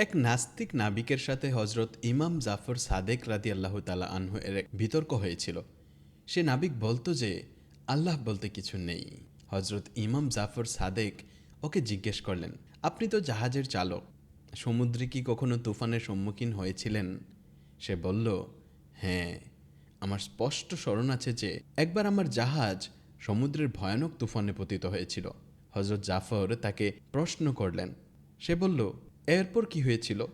এক নাস্তিক নাবিকের সাথে হজরত ইমাম জাফর সাদেক রাদি আল্লাহ তালা আনহু এর এক বিতর্ক হয়েছিল। সে নাবিক বলতো যে, আল্লাহ বলতে কিছু নেই। হজরত ইমাম জাফর সাদেক ওকে জিজ্ঞেস করলেন, আপনি তো জাহাজের চালক, সমুদ্রে কি কখনো তুফানের সম্মুখীন হয়েছিলেন? সে বলল হ্যাঁ আমার স্পষ্ট স্মরণ আছে যে, একবার আমার জাহাজ সমুদ্রের ভয়ানক তুফানে পতিত হয়েছিল। হজরত জাফর তাকে প্রশ্ন করলেন। সে বলল এরপর কি হয়েছিল?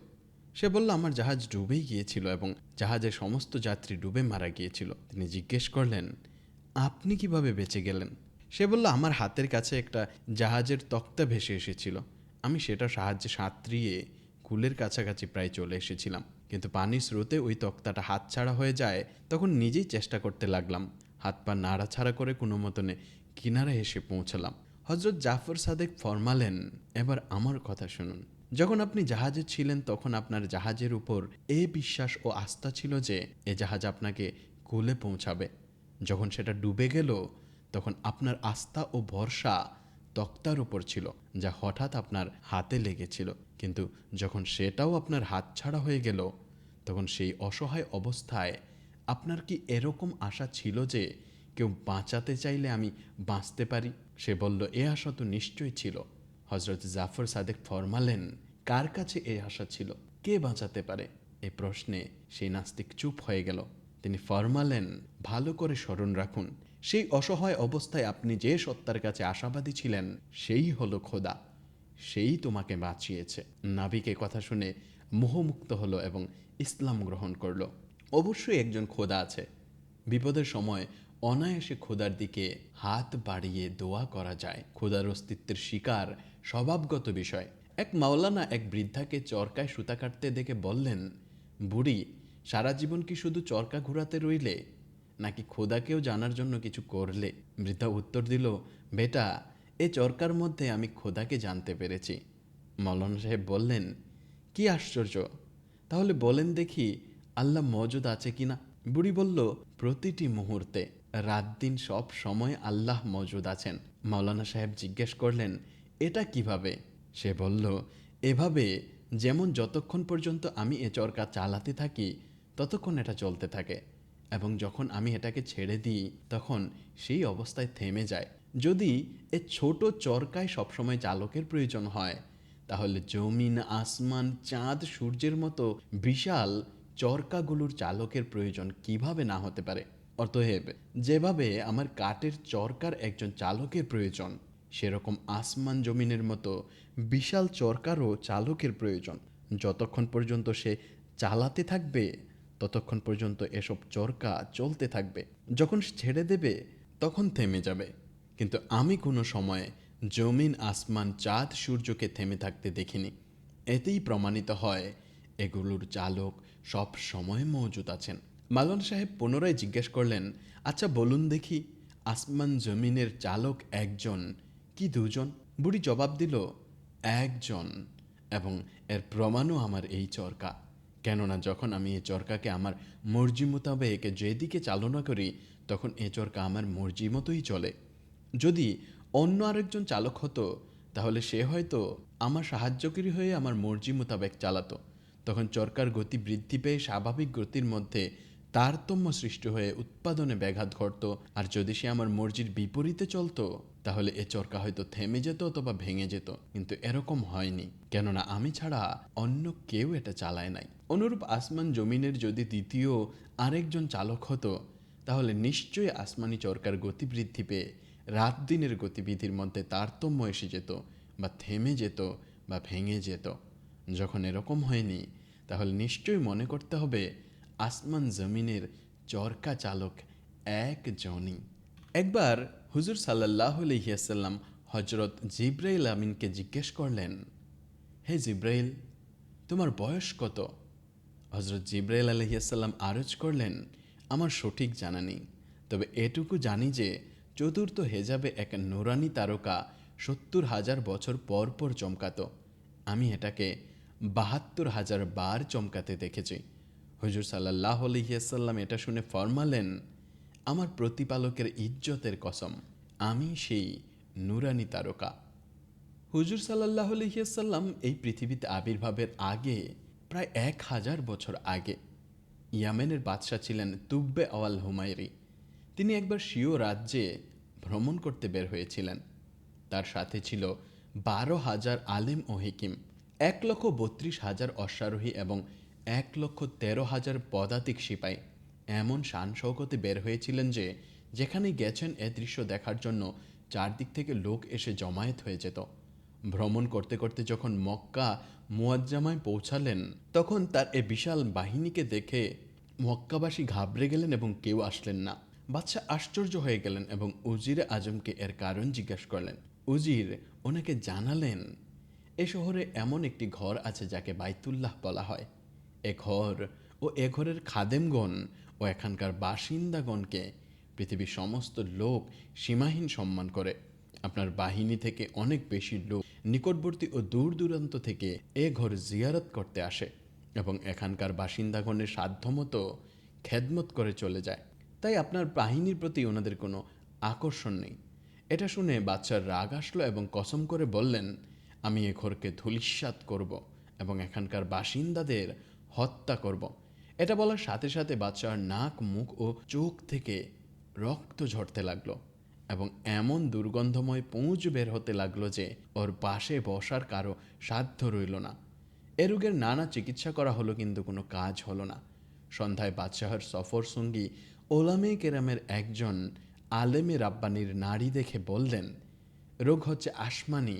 সে বলল, আমার জাহাজ ডুবেই গিয়েছিল এবং জাহাজের সমস্ত যাত্রী ডুবে মারা গিয়েছিল। তিনি জিজ্ঞেস করলেন, আপনি কীভাবে বেঁচে গেলেন? সে বলল, আমার হাতের কাছে একটা জাহাজের তক্তা ভেসে এসেছিল। আমি সেটা সাহায্যে সাঁতরিয়ে কুলের কাছাকাছি প্রায় চলে এসেছিলাম। কিন্তু পানির স্রোতে ওই তক্তাটা হাতছাড়া হয়ে যায়, তখন নিজেই চেষ্টা করতে লাগলাম। হাত পা নাড়াছাড়া করে কোনো মতনে কিনারে এসে পৌঁছালাম। হজরত জাফর সাদেক ফরমালেন, এবার আমার কথা শুনুন। যখন আপনি জাহাজে ছিলেন, তখন আপনার জাহাজের উপর এ বিশ্বাস ও আস্থা ছিল যে, এ জাহাজ আপনাকে কুলে পৌঁছাবে। যখন সেটা ডুবে গেল, তখন আপনার আস্থা ও ভরসা তক্তার উপর ছিল, যা হঠাৎ আপনার হাতে লেগেছিল। কিন্তু যখন সেটাও আপনার হাত ছাড়া হয়ে গেল, তখন সেই অসহায় অবস্থায় আপনার কি এরকম আশা ছিল যে, কেউ বাঁচাতে চাইলে আমি বাঁচতে পারি? সে বলল, এ আশা তো নিশ্চয়ই ছিল। হজরত জাফর সাদেক ফরমালেন, কার কাছে এই আশা ছিল? কে বাঁচাতে পারে? এ প্রশ্নে সেই নাস্তিক চুপ হয়ে গেল। তিনি ফরমালেন, ভালো করে স্মরণ রাখুন, সেই অসহায় অবস্থায় আপনি যে সত্তার কাছে আশাবাদী ছিলেন, সেই হলো খোদা। সেই তোমাকে বাঁচিয়েছে। নাবিকে কথা শুনে মোহমুক্ত হলো এবং ইসলাম গ্রহণ করল। অবশ্যই একজন খোদা আছে। বিপদের সময় অনায়াসে খোদার দিকে হাত বাড়িয়ে দোয়া করা যায়। খোদার অস্তিত্বের শিকার স্বভাবগত বিষয়। এক মাওলানা এক বৃদ্ধাকে চরকায় সুতা কাটতে দেখে বললেন, বুড়ি, সারা জীবন কি শুধু চরকা ঘোরাতে রইলে? নাকি খোদাকেও জানার জন্য কিছু করলে? বৃদ্ধা উত্তর দিল, বেটা, এ চরকার মধ্যে আমি খোদাকে জানতে পেরেছি। মৌলানা সাহেব বললেন, কি আশ্চর্য! তাহলে বলেন দেখি আল্লাহ মজুদ আছে কিনা? বুড়ি বলল, প্রতিটি মুহূর্তে। রাত দিন সব সময় আল্লাহ মজুদ আছেন। মাওলানা সাহেব জিজ্ঞেস করলেন, এটা কীভাবে? সে বলল, এভাবে যেমন যতক্ষণ পর্যন্ত আমি এ চরকা চালাতে থাকি, ততক্ষণ এটা চলতে থাকে। এবং যখন আমি এটাকে ছেড়ে দিই, তখন সেই অবস্থায় থেমে যায়। যদি এ ছোট চরকায় সবসময় চালকের প্রয়োজন হয়, তাহলে জমিন, আসমান, চাঁদ, সূর্যের মতো বিশাল চরকাগুলোর চালকের প্রয়োজন কীভাবে না হতে পারে? অতএব যেভাবে আমার কাঠের চরকার একজন চালকের প্রয়োজন, সেরকম আসমান জমিনের মতো বিশাল চরকারও চালকের প্রয়োজন। যতক্ষণ পর্যন্ত সে চালাতে থাকবে, ততক্ষণ পর্যন্ত এসব চরকা চলতে থাকবে। যখন ছেড়ে দেবে, তখন থেমে যাবে। কিন্তু আমি কোনো সময়ে জমিন, আসমান, চাঁদ, সূর্যকে থেমে থাকতে দেখিনি। এতেই প্রমাণিত হয়, এগুলোর চালক সব সময় মজুদ আছেন। মালন সাহেব পুনরায় জিজ্ঞেস করলেন আচ্ছা বলুন দেখি, আসমান জমিনের চালক একজন, কি দুজন? বুড়ি জবাব দিল, একজন, এবং এর প্রমাণও আমার এই চরকা। কেননা যখন আমি এই চরকাকে আমার মর্জি মোতাবেক যেদিকে চালনা করি, তখন এ চরকা আমার মর্জি মতোই চলে। যদি অন্য আরেকজন চালক হতো, তাহলে সে হয়তো আমার সাহায্যকারী হয়ে আমার মর্জি মোতাবেক চালাতো। তখন চরকার গতি বৃদ্ধি পেয়ে স্বাভাবিক গতির মধ্যে তারতম্য সৃষ্টি হয়ে উৎপাদনে ব্যাঘাত ঘটত, আর যদি সে আমার মর্জির বিপরীতে চলতো, তাহলে এ চরকা হয়তো থেমে যেত অথবা ভেঙে যেত, কিন্তু এরকম হয়নি। কেননা আমি ছাড়া অন্য কেউ এটা চালায় নাই। অনুরূপ আসমান জমিনের যদি দ্বিতীয় আরেকজন চালক হতো, তাহলে নিশ্চয়ই আসমানি চরকার গতি বৃদ্ধি পেয়ে রাত দিনের গতিবিধির মধ্যে তারতম্য এসে যেত, বা থেমে যেত, বা ভেঙে যেত। যখন এরকম হয়নি, তাহলে নিশ্চয়ই মনে করতে হবে আসমান জমিনের চরকা চালক একজনই একবার হুজুর সাল্লাহ আলহিয়াসাল্লাম হজরত জিব্রাইল আমিনকে জিজ্ঞেস করলেন, হে জিব্রাইল, তোমার বয়স কত? হজরত জিব্রাইল আলহিয়াসাল্লাম আরজ করলেন, আমার সঠিক জানা নেই। তবে এটুকু জানি যে চতুর্থ হেজাবে এক নোরানি তারকা সত্তর হাজার বছর পর পর চমকাতো। আমি এটাকে বাহাত্তর হাজার বার চমকাতে দেখেছি। হুজুর সাল্লাহ আলহিয়াসাল্লাম এটা শুনে ফরমালেন, আমার প্রতিপালকের ইজ্জতের কসম, আমি সেই নুরানি তারকা। হুজুর সাল্লাহ আলহিয়াসাল্লাম এই পৃথিবীতে আবির্ভাবের আগে, প্রায় এক হাজার বছর আগে, ইয়ামেনের বাদশাহ ছিলেন তুব্বে আওয়াল হুমায়রি। তিনি একবার স্বীয় রাজ্যে ভ্রমণ করতে বের হয়েছিলেন। তার সাথে ছিল বারো হাজার আলেম ও হিকিম, এক লক্ষ বত্রিশ হাজার অশ্বারোহী এবং এক লক্ষ তেরো হাজার পদাতিক সিপাই এমন শান শৌকতে বের হয়েছিলেন যে, যেখানে গেছেন এ দৃশ্য দেখার জন্য চারদিক থেকে লোক এসে জমায়েত হয়ে যেত। ভ্রমণ করতে করতে যখন মক্কা মুয়াজ্জামায় পৌঁছালেন, তখন তার এ বিশাল বাহিনীকে দেখে মক্কাবাসী ঘাবড়ে গেলেন এবং কেউ আসলেন না। বাদশাহ আশ্চর্য হয়ে গেলেন এবং উজিরে আজমকে এর কারণ জিজ্ঞেস করলেন। উজির ওনাকে জানালেন, এ শহরে এমন একটি ঘর আছে যাকে বাইতুল্লাহ বলা হয়। এ ঘর ও এ ঘরের খাদেমগণ ও এখানকার বাসিন্দাগণকে পৃথিবীর সমস্ত লোক সীমাহীন সম্মান করে। আপনার বাহিনী থেকে অনেক বেশি লোক নিকটবর্তী ও দূর দূরান্ত থেকে এ ঘর জিয়ারত করতে আসে এবং এখানকার বাসিন্দাগণের সাধ্যমতো খেদমত করে চলে যায়। তাই আপনার বাহিনীর প্রতি ওনাদের কোনো আকর্ষণ নেই। এটা শুনে বাচ্চার রাগ আসলো এবং কসম করে বললেন, আমি এ ঘরকে ধূলিসাৎ করব এবং এখানকার বাসিন্দাদের হত্যা করব। এটা বলার সাথে সাথে বাচ্চার নাক, মুখ ও চোখ থেকে রক্ত ঝরতে লাগল এবং এমন দুর্গন্ধময় পুঁজ বের হতে লাগল যে ওর পাশে বসার কারও সাধ্য রইল না। এ রোগের নানা চিকিৎসা করা হলো কিন্তু কোনো কাজ হলো না। সন্ধ্যায় বাদশাহর সফর সঙ্গী ওলামে কেরামের একজন আলেমে রাব্বানির নারী দেখে বললেন, রোগ হচ্ছে আসমানি,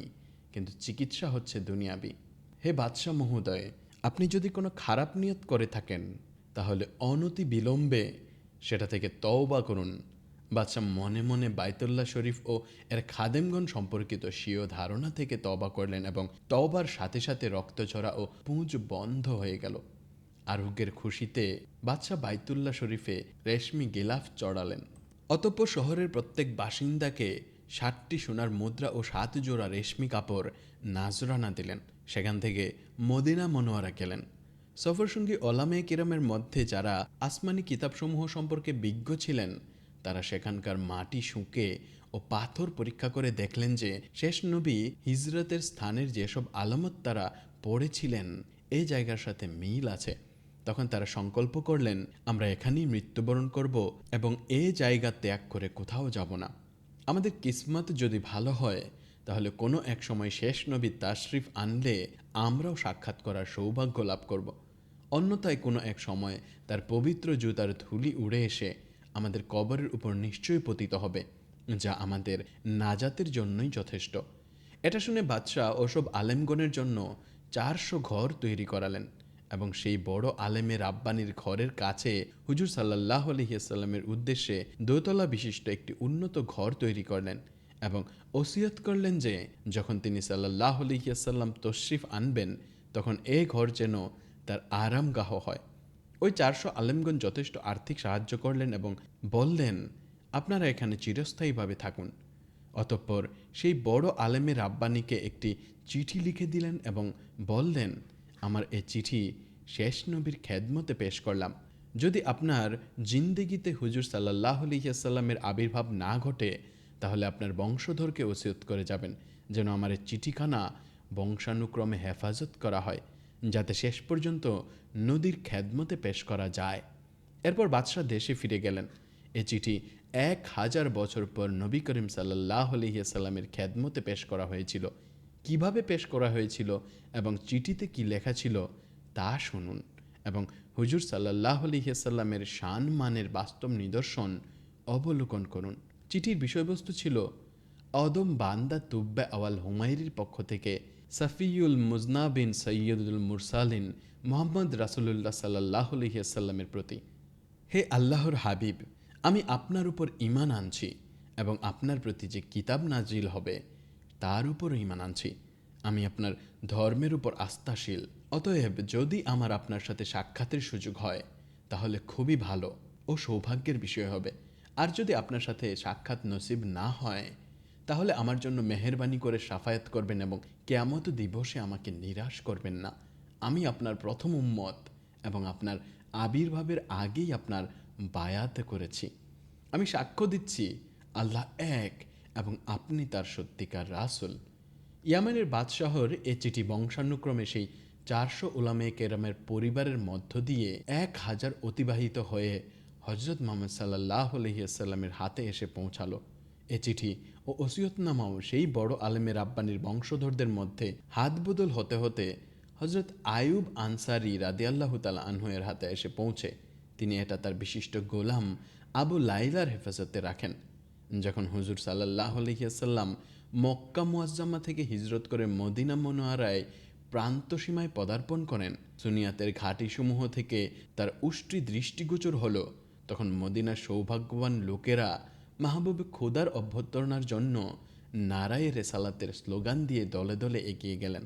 কিন্তু চিকিৎসা হচ্ছে দুনিয়াবি। হে বাদশাহ মহোদয় আপনি যদি কোনো খারাপ নিয়ত করে থাকেন, তাহলে অনতি বিলম্বে সেটা থেকে তওবা করুন। বাদশাহ মনে মনে বাইতুল্লাহ শরীফ ও এর খাদেমগণ সম্পর্কিত স্বীয় ধারণা থেকে তবা করলেন এবং তওবার সাথে সাথে রক্তঝরা ও পুঁজ বন্ধ হয়ে গেল। আরোগ্যের খুশিতে বাদশাহ বাইতুল্লাহ শরীফে রেশমি গিলাফ চড়ালেন। অতঃপর শহরের প্রত্যেক বাসিন্দাকে ষাটটি সোনার মুদ্রা ও সাত জোড়া রেশমি কাপড় নাজরানা দিলেন। সেখান থেকে মদিনা মনোয়ারা গেলেন। সফরসঙ্গী ওলামে কিরামের মধ্যে যারা আসমানি কিতাবসমূহ সম্পর্কে বিজ্ঞ ছিলেন, তারা সেখানকার মাটি শুঁকে ও পাথর পরীক্ষা করে দেখলেন যে শেষ নবী হিজরতের স্থানের যেসব আলামত তারা পড়েছিলেন এই জায়গার সাথে মিল আছে। তখন তারা সংকল্প করলেন, আমরা এখানেই মৃত্যুবরণ করব এবং এ জায়গা ত্যাগ করে কোথাও যাব না। আমাদের কিসমত যদি ভালো হয়, তাহলে কোনো এক সময় শেষ নবী তাশরিফ আনলে আমরাও সাক্ষাৎ করার সৌভাগ্য লাভ করব। অন্যথায় কোনো এক সময় তার পবিত্র জুতার ধুলি উড়ে এসে আমাদের কবরের উপর নিশ্চয়ই পতিত হবে, যা আমাদের নাজাতের জন্যই যথেষ্ট। এটা শুনে বাদশাহ ওসব আলেমগণের জন্য চারশো ঘর তৈরি করালেন। এবং সেই বড় আলেমের আব্বানির ঘরের কাছে হুজুর সাল্লাহ আলহিয়াস্লামের উদ্দেশ্যে দোতলা বিশিষ্ট একটি উন্নত ঘর তৈরি করলেন এবং ওসিয়ত করলেন যে, যখন তিনি সাল্লাহ আলহিয়াসাল্লাম তশরিফ আনবেন, তখন এ ঘর যেন তার আরামগাহ হয়। ওই চারশো আলেমগঞ্জ যথেষ্ট আর্থিক সাহায্য করলেন এবং বললেন, আপনারা এখানে চিরস্থায়ীভাবে থাকুন। অতঃপর সেই বড় আলেমের আব্বানিকে একটি চিঠি লিখে দিলেন এবং বললেন আমার এ চিঠি শেষ নবীর খেদমতে পেশ করলাম। যদি আপনার জিন্দেগিতে হুজুর সাল্লাহ আলহিয়াসাল্লামের আবির্ভাব না ঘটে, তাহলে আপনার বংশধরকে ওসিয়ত করে যাবেন, যেন আমার এই চিঠিখানা বংশানুক্রমে হেফাজত করা হয়, যাতে শেষ পর্যন্ত নদীর খেদমতে পেশ করা যায়। এরপর বাদশাহ দেশে ফিরে গেলেন। এ চিঠি এক হাজার বছর পর নবী করিম সাল্লাহ আলহিয়াসাল্লামের খেদমতে পেশ করা হয়েছিল। কীভাবে পেশ করা হয়েছিল এবং চিঠিতে কি লেখা ছিল তা শুনুন এবং হুজুর সাল্লাহ আলহিয়াসাল্লামের শান মানের বাস্তব নিদর্শন অবলোকন করুন। চিঠির বিষয়বস্তু ছিল অদম বান্দা তুব্বে আওয়াল হুমায়রির পক্ষ থেকে সাফিউল মুজনা বিন সৈয়দুল মুরসালিন মোহাম্মদ রাসুলুল্লাহ সাল্লাহ আলহিয়াসাল্লামের প্রতি, হে আল্লাহর হাবিব, আমি আপনার উপর ইমান আনছি এবং আপনার প্রতি যে কিতাব নাজিল হবে তার উপর ইমান আনছি। আমি আপনার ধর্মের উপর আস্থাশীল। অতএব যদি আমার আপনার সাথে সাক্ষাতের সুযোগ হয়, তাহলে খুবই ভালো ও সৌভাগ্যের বিষয় হবে। আর যদি আপনার সাথে সাক্ষাৎ নসিব না হয়, তাহলে আমার জন্য মেহরবানি করে সাফায়াত করবেন এবং কেয়ামত দিবসে আমাকে নিরাশ করবেন না। আমি আপনার প্রথম উম্মত এবং আপনার আবির্ভাবের আগেই আপনার বায়াত করেছি। আমি সাক্ষ্য দিচ্ছি, আল্লাহ এক এবং আপনি তার সত্যিকার রাসুল। ইয়ামেনের বাদশাহর এ চিঠি বংশানুক্রমে সেই চারশো উলামে কেরামের পরিবারের মধ্য দিয়ে এক হাজার অতিবাহিত হয়ে হজরত মোহাম্মদ সাল্লাহ আলহিয়াসাল্লামের হাতে এসে পৌঁছালো। এ চিঠি ও ওসিয়তনামাও সেই বড় আলেমের আব্বানির বংশধরদের মধ্যে হাত বদল হতে হতে হজরত আয়ুব আনসারি রাদিয়াল্লাহ তালা আনহুয়ের হাতে এসে পৌঁছে। তিনি এটা তার বিশিষ্ট গোলাম আবু লাইলার হেফাজতে রাখেন। যখন হুজুর সাল্লাহ আলহিয়াসাল্লাম মক্কা মুয়াজ্জামা থেকে হিজরত করে মদিনা মনোয়ারায় প্রান্ত সীমায় পদার্পণ করেন, সুনিয়াতের ঘাটিসমূহ থেকে তার উষ্টি দৃষ্টিগোচর হল। তখন মদিনার সৌভাগ্যবান লোকেরা মাহবুব খোদার অভ্যর্থনার জন্য নারায় রেসালাতের স্লোগান দিয়ে দলে দলে এগিয়ে গেলেন।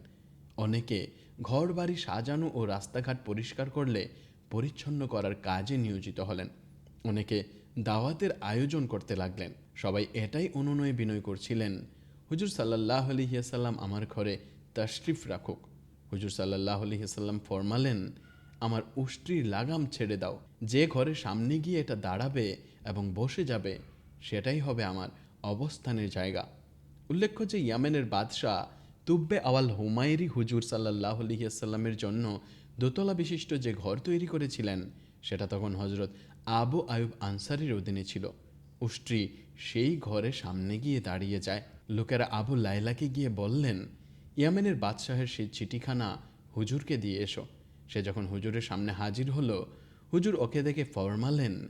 অনেকে ঘর বাড়ি সাজানো ও রাস্তাঘাট পরিষ্কার করলে পরিচ্ছন্ন করার কাজে নিয়োজিত হলেন। অনেকে দাওয়াতের আয়োজন করতে লাগলেন। সবাই এটাই অনুনয় বিনয় করছিলেন। হুজুর সাল্লাহ আলহিয়াসাল্লাম আমার ঘরে তশরিফ রাখুক। হুজুর সাল্লাহ আলহিহাল্লাম ফরমালেন, আমার উষ্ট্রির লাগাম ছেড়ে দাও। যে ঘরে সামনে গিয়ে এটা দাঁড়াবে এবং বসে যাবে, সেটাই হবে আমার অবস্থানের জায়গা। উল্লেখ্য যে ইয়ামেনের বাদশাহ তুব্বে আওয়াল হুমায়রি হুজুর সাল্লাহ আলহিহাল্লামের জন্য দোতলা বিশিষ্ট যে ঘর তৈরি করেছিলেন সেটা তখন হজরত আবু আয়ুব আনসারির অধীনে ছিল। উষ্ট্রি সেই ঘরে সামনে গিয়ে দাঁড়িয়ে যায়। লোকেরা আবু লাইলাকে গিয়ে বললেন, ইয়ামেনের বাদশাহের সেই চিঠিখানা হুজুরকে দিয়ে এসো। সে যখন হুজুরের সামনে হাজির হলো, হুজুর ওকে দেখে ফরমালেন,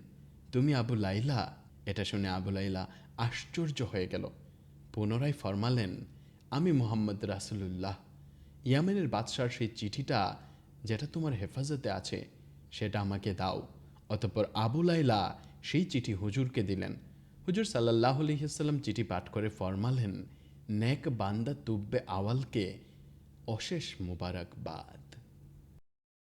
তুমি আবু লাইলা এটা শুনে আবু লাইলা আশ্চর্য হয়ে গেল। পুনরায় ফরমালেন, আমি মোহাম্মদ রাসুলুল্লাহ। ইয়ামেনের বাদশার সেই চিঠিটা, যেটা তোমার হেফাজতে আছে সেটা আমাকে দাও। অতঃপর আবুলাইলা সেই চিঠি হুজুরকে দিলেন। হুজুর সাল্লাহ আলহিহাল্লাম চিঠি পাঠ করে ফরমালেন, নেক বান্দা তুব্বে আওয়ালকে অশেষ মুবারকবাদ।